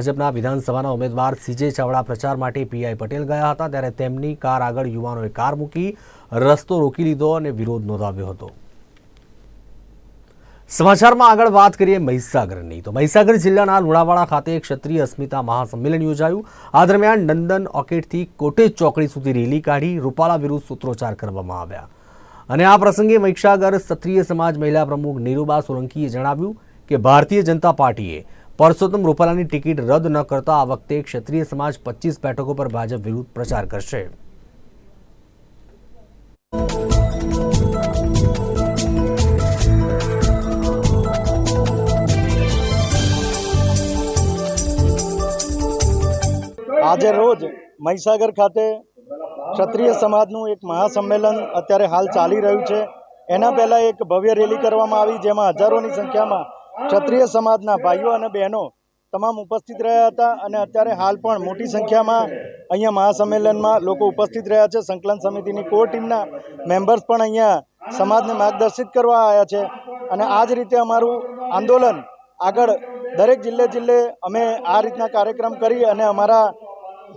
ભાજપના વિધાનસભાના ઉમેદવાર સીજે ચાવડા પ્રચાર માટે પીઆઈ પટેલ ગયા હતા, ત્યારે તેમની કાર આગળ યુવાનોએ કાર મૂકી, રસ્તો રોકી લીધો અને વિરોધ નોંધાવ્યો હતો. સમાચારમાં આગળ વાત કરીએ મહીસાગરની. તો મહીસાગર જિલ્લાના લુણાવાડા ખાતે ક્ષત્રિય અસ્મિતા મહાસંમેલન યોજાયું. આ દરમિયાન નંદન ઓકેટથી કોટેજ ચોકડી સુધી રેલી કાઢી રૂપાલા વિરુદ્ધ સૂત્રોચ્ચાર કરવામાં આવ્યા. અને આ પ્રસંગે મહીસાગર ક્ષત્રિય સમાજ મહિલા પ્રમુખ નીરુબા સોલંકીએ જણાવ્યું કે ભારતીય જનતા પાર્ટીએ પરસોત્તમ રૂપાલાની ટિકિટ રદ ન કરતા આ વખતે ક્ષત્રિય સમાજ પચીસ બેઠકો પર ભાજપ વિરુદ્ધ પ્રચાર કરશે. આજે રોજ મહીસાગર ખાતે ક્ષત્રિય સમાજનું એક મહાસંમેલન અત્યારે હાલ ચાલી રહ્યું છે. એના પહેલાં એક ભવ્ય રેલી કરવામાં આવી, જેમાં હજારોની સંખ્યામાં ક્ષત્રિય સમાજના ભાઈઓ અને બહેનો તમામ ઉપસ્થિત રહ્યા હતા અને અત્યારે હાલ પણ મોટી સંખ્યામાં અહીંયા મહાસંમેલનમાં લોકો ઉપસ્થિત રહ્યા છે. સંકલન સમિતિની કોર ટીમના મેમ્બર્સ પણ અહીંયા સમાજને માર્ગદર્શિત કરવા આવ્યા છે. અને આ જ રીતે અમારું આંદોલન આગળ દરેક જિલ્લે જિલ્લે અમે આ રીતના કાર્યક્રમ કરી અને અમારા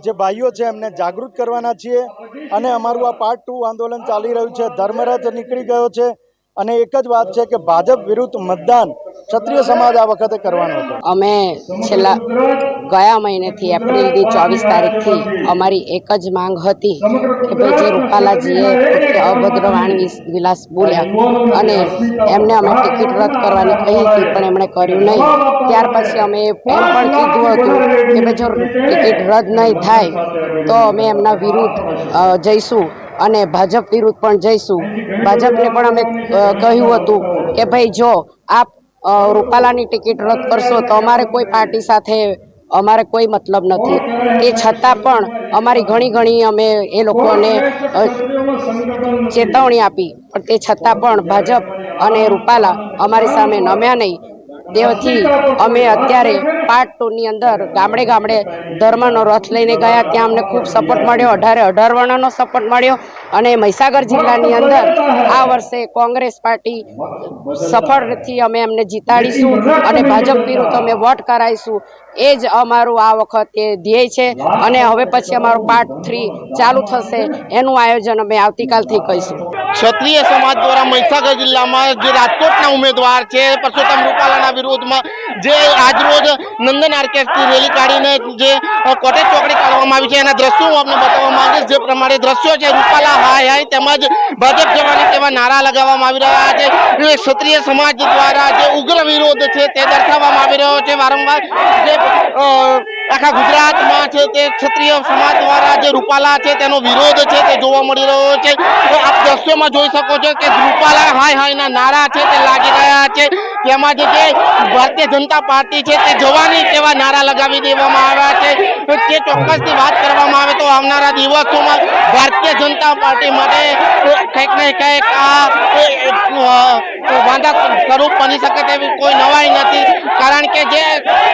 જે ભાઈઓ છે એમને જાગૃત કરવાના છીએ અને અમારું આ પાર્ટ ટુ આંદોલન ચાલી રહ્યું છે. ધર્મરથ નીકળી ગયો છે. અને એક જ વાત છે કે ભાજપ વિરુદ્ધ મતદાન ક્ષત્રિય સમાજ આ વખતે કરવાનો હતો? અમે છેલ્લા ગયા મહિનેથી એપ્રિલની ચોવીસ તારીખથી અમારી એક જ માંગ હતી કે ભાઈ જે રૂપાલાજીએ અભદ્ર વાણી વિલાસ બોલ્યા અને એમને અમે ટિકિટ રદ કરવાની કહી હતી, પણ એમણે કર્યું નહીં. ત્યાર પછી અમે એમ પણ કીધું હતું કે ભાઈ જો ટિકિટ રદ નહીં થાય તો અમે એમના વિરુદ્ધ જઈશું અને ભાજપ વિરુદ્ધ પણ જઈશું. ભાજપને પણ અમે કહ્યું હતું કે ભાઈ જો આપ રૂપાલાની ટિકિટ રદ કરશો તો અમારે કોઈ પાર્ટી સાથે અમારે કોઈ મતલબ નથી. એ છતાં પણ અમારી ઘણી ઘણી અમે એ લોકોને ચેતવણી આપી. પણ તે છતાં પણ ભાજપ અને રૂપાલા અમારી સામે નમ્યા નહીં. તેથી અમે અત્યારે પાર્ટ ટુની અંદર ગામડે ગામડે ધર્મનો રથ લઈને ગયા. ત્યાં અમને ખૂબ સપોર્ટ મળ્યો. અઢારે અઢાર વર્ણનો સપોર્ટ મળ્યો. અને મહીસાગર જિલ્લાની અંદર આ વર્ષે કોંગ્રેસ પાર્ટી સફળથી અમે એમને જીતાડીશું અને ભાજપ વિરુદ્ધ અમે વોટ કરાવીશું. એ જ અમારું આ વખતે ધ્યેય છે. અને હવે પછી અમારું પાર્ટ થ્રી ચાલુ થશે. એનું આયોજન અમે આવતીકાલથી કરીશું. ક્ષત્રિય સમાજ દ્વારા મહીસાગર જિલ્લામાં જે રાજકોટના ઉમેદવાર છે, પરસોત્તમ રૂપાલાના વિરોધમાં જે આજરોજ નંદન આર્કેસ્ટથી રેલી કાઢીને જે કોટેજ ચોકડી કાઢવામાં આવી છે. એના દ્રશ્યો હું આપને બતાવવા માંગીશ. જે પ્રમાણે દ્રશ્યો છે, રૂપાલા હાય હાય તેમજ ભાજપ જવાની તેવા નારા લગાવવામાં આવી રહ્યા છે. ક્ષત્રિય સમાજ દ્વારા જે ઉગ્ર વિરોધ છે, તે દર્શાવવામાં આવી રહ્યો છે. વારંવાર જે આખા ગુજરાતમાં છે તે ક્ષત્રિય સમાજ દ્વારા જે રૂપાલા છે તેનો વિરોધ છે તે જોવા મળી રહ્યો છે. તો આપ દ્રશ્યોમાં જોઈ શકો છો કે રૂપાલા હાય હાયના નારા છે તે લાગી રહ્યા છે. તેમાં જે ભારતીય જનતા પાર્ટી છે તે જવાની તેવા નારા લગાવી દેવામાં આવ્યા છે. તે ચોક્કસથી વાત કરવામાં આવે તો આવનારા દિવસોમાં ભારતીય જનતા પાર્ટી માટે કંઈક ને કંઈક આ સ્વરૂપ બની શકે તેવી કોઈ નવાઈ નથી. કારણ કે જે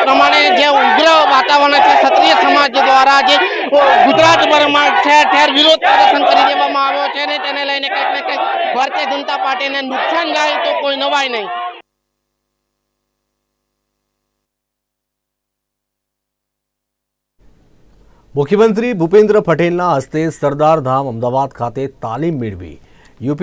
પ્રમાણે જે ઉગ્ર વાતાવરણ છે, ક્ષત્રિય સમાજ દ્વારા જે ગુજરાતભરમાં ઠેર ઠેર વિરોધ પ્રદર્શન કરી દેવામાં આવ્યો છે ને તેને લઈને કંઈક ને કંઈક ભારતીય જનતા પાર્ટીને નુકસાન જાય તો કોઈ નવાઈ નહીં. મુખ્યમંત્રી ભૂપેન્દ્ર પટેલના હસ્તે સરદાર ધામ અમદાવાદ ખાતે તાલીમ મેળવી. યુપી